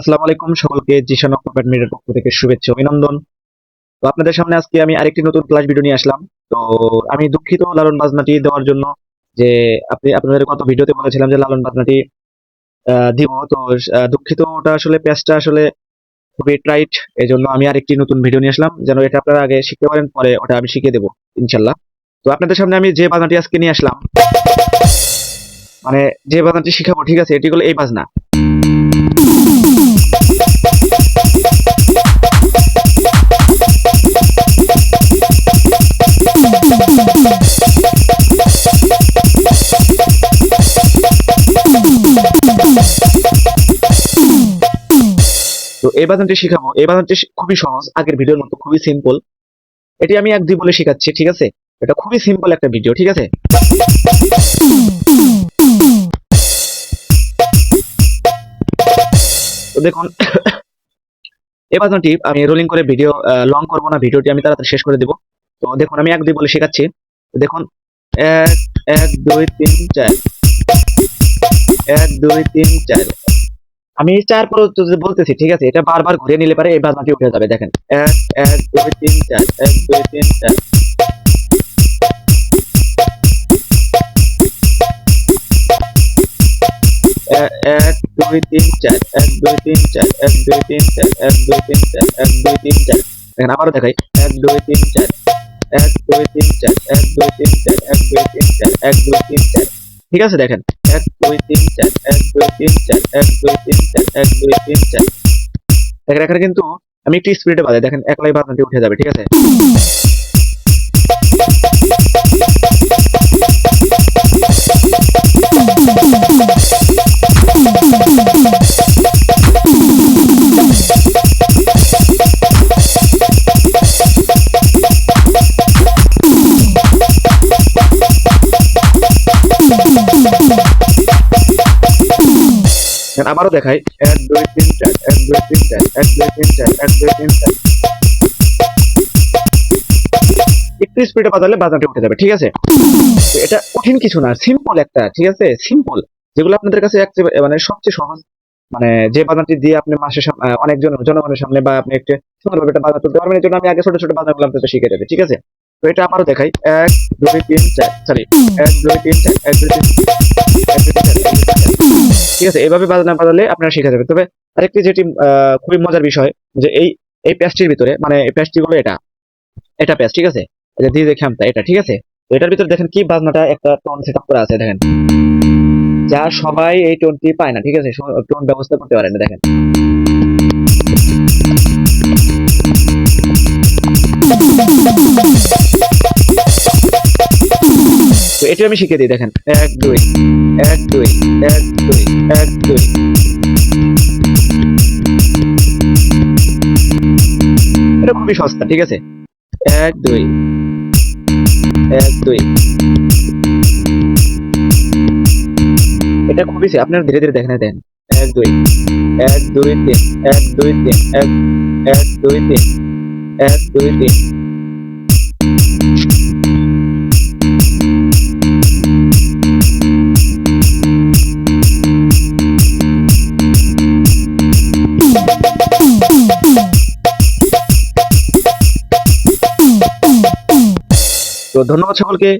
আসসালামু আলাইকুম সকলকে জিশান অকুপেট মিডিয়ার পক্ষ থেকে শুভেচ্ছা অভিনন্দন। তো আপনাদের সামনে আজকে আমি আরেকটি নতুন ক্লাস ভিডিও নিয়ে আসলাম। তো আমি দুঃখিত লালন বাজনাটি দেওয়ার জন্য যে আপনি আপনাদের কত ভিডিওতে বলেছিলাম যে লালন বাজনাটি দিব। তো দুঃখিত ওটা আসলে পেজটা আসলে খুবই টাইট এই জন্য আমি আরেকটি নতুন ভিডিও নিয়ে আসলাম। যেন এটা আপনারা আগে শিখতে পারেন, পরে ওটা আমি শিখিয়ে দেবো, ইনশাল্লাহ। তো আপনাদের সামনে আমি যে বাজনাটি আজকে নিয়ে আসলাম মানে যে বাজনাটি শিখাবো, ঠিক আছে? এটি হলো এই বাজনা। এই বাদনটি শিখাবো। এই বাদনটি খুবই সহজ, আগের ভিডিওর মতো খুবই সিম্পল এটি আমি এক দুই বলে শেখাচ্ছি, ঠিক আছে? এটা খুবই সিম্পল একটা ভিডিও ঠিক আছে? দেখুন, এই বাদনটি আমি রোলিং করে ভিডিও লং করব না ভিডিওটি আমি তাড়াতাড়ি শেষ করে দেব। তো দেখুন, আমি এক দুই বলে শেখাচ্ছি। দেখুন, এক এক, দুই, তিন, চার। এক, দুই, তিন, চার। আমি চার যদি বলতেছি ঠিক আছে এটা বারবার ঘুরে নিলে পারে এই বাজনাটি উঠে যাবে দেখেন এক এক দুই তিন চার এক দুই তিন চার এক দুই তিন চার এক দুই তিন চার এক দুই তিন চার এক দুই তিন চার এক দুই তিন চার দেখেন আবারও দেখাই এক দুই তিন চার এক দুই তিন চার এক দুই তিন চার এক দুই তিন চার এক দুই তিন চার ঠিক আছে দেখেন এক দুই এক দুই এক দুই দেখেন কিন্তু আমি একটু স্পিডে বাজাই দেখেন, একলাই বাজনাটি উঠে যাবে, ঠিক আছে? আবারও দেখাই। এক দুই তিন চার এক দুই তিন চার এক দুই তিন চার এক দুই তিন চার একটু স্পিডে বাজালে বাজানটা উঠে যাবে ঠিক আছে? এটা কঠিন কিছু না সিম্পল একটা ঠিক আছে? সিম্পল যেগুলো আপনাদের কাছে মানে সবচেয়ে সহজ মানে যে বাজারটি দিয়ে আপনি মাসে আহ, অনেকজন জনগণের সামনে বা আপনি একটা সুন্দরভাবে একটা বাজার তুলতে পারবেন এই জন্য আমি আগে ছোট ছোট বাজারগুলো আপনাদের শিখে দেবে ঠিক আছে? তো এটা আবারও দেখাই। এক, দুই, তিন, চার সরি এক, দুই, তিন, চার, এক, দুই, তিন এক, দুই, তিন। ঠিক আছে এইভাবে বাজানো বাজালে আপনারা শিখে যাবেন। তবে আরেকটি যেটি খুবই মজার বিষয়, যে এই এই প্যাস্টির ভিতরে মানে এই প্যাস্টি গুলো এটা এটা প্যাস্ট ঠিক আছে? যে দিয়ে খেমটা, এটা, ঠিক আছে? তো এটার ভিতরে দেখেন কি বাজনাটা, একটা টোন সেট আপ করা আছে, দেখেন। যা সবাই এই টোনটি পায় না, ঠিক আছে? টোন ব্যবস্থা করতে পারে না, দেখেন। এটি আমি শিখিয়ে দিই, দেখেন। এক, দুই এক দুই এক দুই এক, দুই। এটা খুবই সস্তা, ঠিক আছে? এক, দুই এক, দুই। এটা খুবই আপনারা ধীরে ধীরে দেখেন দেন এক, দুই এক, দুই, তিন, এক, দুই, তিন, এক এক, দুই, তিন, এক, দুই, তিন। ধন্যবাদ সকলকে।